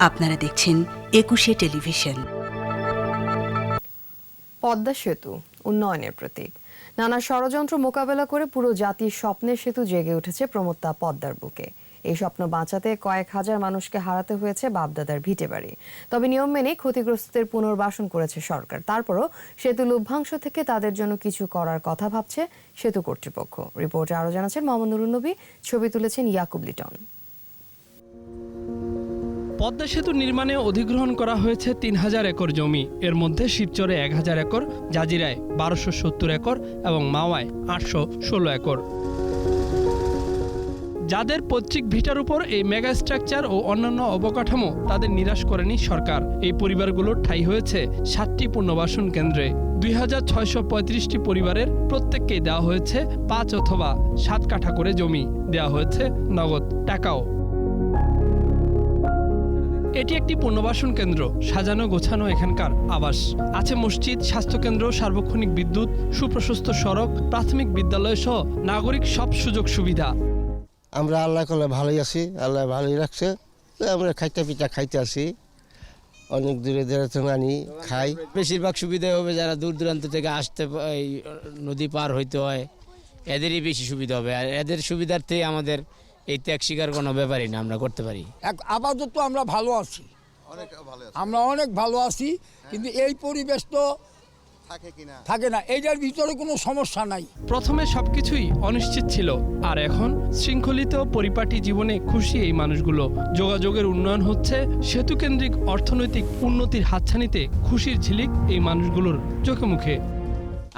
আপনারা দেখছেন একুশে টেলিভিশন। পদ্মা সেতু, উন্নয়নের প্রতীক। নানা ষড়যন্ত্র মোকাবেলা করে পুরো জাতির স্বপ্নের সেতু জেগে উঠেছে প্রমত্তা পদ্মার বুকে। এই স্বপ্ন বাঁচাতে কয়েক হাজার মানুষকে হারাতে হয়েছে বাপদাদার ভিটে বাড়ি তবে নিয়ম মেনে ক্ষতিগ্রস্তদের পুনর্বাসন করেছে সরকার। তারপরও সেতু লভ্যাংশ থেকে তাদের জন্য কিছু করার কথা ভাবছে সেতু কর্তৃপক্ষ। রিপোর্টে আরও জানাচ্ছেন মোহাম্মদ নবী। ছবি তুলেছেন ইয়াকুব লিটন। পদ্মা সেতু নির্মাণে অধিগ্রহণ করা হয়েছে তিন হাজার একর জমি। এর মধ্যে শিবচরে এক হাজার একর, জাজিরায় বারোশো সত্তর একর এবং মাওয়ায় আটশো ষোলো একর। যাদের পৈতৃক ভিটার উপর এই মেগা স্ট্রাকচার ও অন্যান্য অবকাঠামো তাদের নিরাশ করেনি সরকার। এই পরিবারগুলোর ঠাই হয়েছে সাতটি পুনর্বাসন কেন্দ্রে। দুই হাজার ছয়শো পঁয়ত্রিশটি পরিবারের প্রত্যেককেই দেওয়া হয়েছে পাঁচ অথবা সাত কাঠা করে জমি। দেওয়া হয়েছে নগদ টাকাও। এটি একটি পুনর্বাসন কেন্দ্র সাজানো গোছানো এখানকার আবাস। আছে মসজিদ স্বাস্থ্যকেন্দ্র সার্বক্ষণিক বিদ্যুৎ সুপ্রশস্ত সড়ক প্রাথমিক বিদ্যালয় সহ নাগরিক সব সুযোগ সুবিধা। আমরা আল্লাহ করলে ভালোই আছি আল্লাহ ভালোই রাখছে। আমরা খাইতে পিঠা খাইতে আসি। অনেক দূরে দূরে তো আনি খাই। বেশিরভাগ সুবিধা হবে যারা দূর দূরান্ত থেকে আসতে এই নদী পার হইতে হয়। এদেরই বেশি সুবিধা হবে। আর এদের সুবিধার্থে আমাদের এই ত্যাগ স্বীকার কোনো ব্যাপারই না আমরা করতে পারি। এক আপাতত আমরা ভালো আছি। আমরা অনেক ভালো আছি কিন্তু এই পরিবেশ তো থাকে না? এইটার ভিতরে কোনো সমস্যা নাই। প্রথমে সবকিছুই অনিশ্চিত ছিল আর এখন শৃঙ্খলিত পরিপাটি জীবনে খুশি এই মানুষগুলো। যোগাযোগের উন্নয়ন হচ্ছে সেতু কেন্দ্রিক অর্থনৈতিক উন্নতির হাতছানিতে খুশির ঝিলিক এই মানুষগুলোর চোখে মুখে।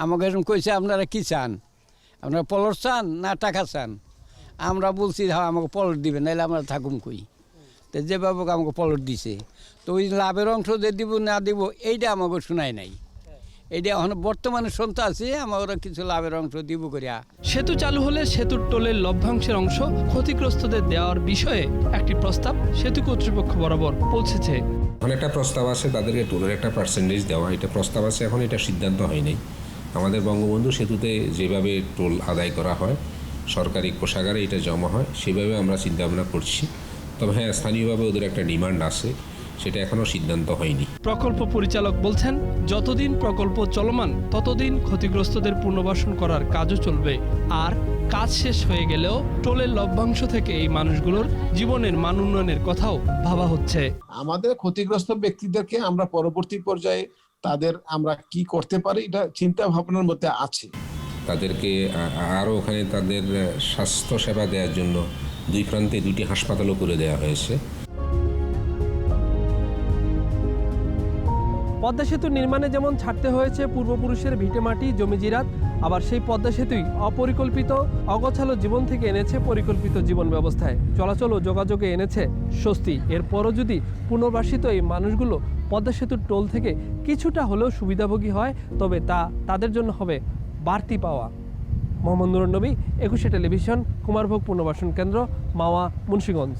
আমাকে কইছে আপনারা কি চান? আপনারা পলট চান না টাকা চান? আমরা বলছি হ্যাঁ আমাকে পলট দিবে নাহলে আমরা থাকুম কই? তো যে হোক আমাকে পলট দিছে। তো ওই লাভের অংশ যে দিব না দিব এইটা আমাকে শোনায় নাই। এইটা এখন বর্তমানে শুনতে আছি আমরা কিছু লাভের অংশ দিব করিয়া। সেতু চালু হলে সেতুর টোলের লভ্যাংশের অংশ ক্ষতিগ্রস্তদের দেওয়ার বিষয়ে একটি প্রস্তাব সেতু কর্তৃপক্ষ বরাবর পৌঁছেছে। এখন একটা প্রস্তাব আছে তাদেরকে টোলের একটা পার্সেন্টেজ দেওয়া এটা প্রস্তাব আছে এখন এটা সিদ্ধান্ত হয়নি আমাদের বঙ্গবন্ধু সেতুতে যেভাবে টোল আদায় করা হয় সরকারি কোষাগারে এটা জমা হয় সেভাবে আমরা চিন্তা ভাবনা করছি। তবে হ্যাঁ স্থানীয়ভাবে ওদের একটা ডিমান্ড আছে সেটা এখনও সিদ্ধান্ত হয়নি। প্রকল্প পরিচালক বলছেন যতদিন প্রকল্প চলমান ততদিন ক্ষতিগ্রস্তদের পুনর্বাসন করার কাজও চলবে। আর কাজ শেষ হয়ে গেলেও টোলের লভ্যাংশ থেকে এই মানুষগুলোর জীবনের মান উন্নয়নের কথাও ভাবা হচ্ছে। আমাদের ক্ষতিগ্রস্ত ব্যক্তিদেরকে আমরা পরবর্তী পর্যায়ে তাদের আমরা কি করতে পারি এটা চিন্তা ভাবনার মধ্যে আছে। তাদেরকে আরও ওখানে তাদের আহ, স্বাস্থ্য সেবা দেওয়ার জন্য দুই প্রান্তে দুইটি হাসপাতালও করে দেওয়া হয়েছে। পদ্মা সেতু নির্মাণে যেমন ছাড়তে হয়েছে পূর্বপুরুষের ভিটেমাটি জমিজিরাত আবার সেই পদ্মা সেতুই অপরিকল্পিত অগোছালো জীবন থেকে এনেছে পরিকল্পিত জীবন ব্যবস্থায়। চলাচল ও যোগাযোগে এনেছে স্বস্তি। এরপরও যদি পুনর্বাসিত এই মানুষগুলো পদ্মা সেতুর টোল থেকে কিছুটা হলেও সুবিধাভোগী হয় তবে তা তাদের জন্য হবে বাড়তি পাওয়া। মোহাম্মদ নুরুন নবী একুশে টেলিভিশন কুমারভোগ পুনর্বাসন কেন্দ্র মাওয়া মুন্সীগঞ্জ।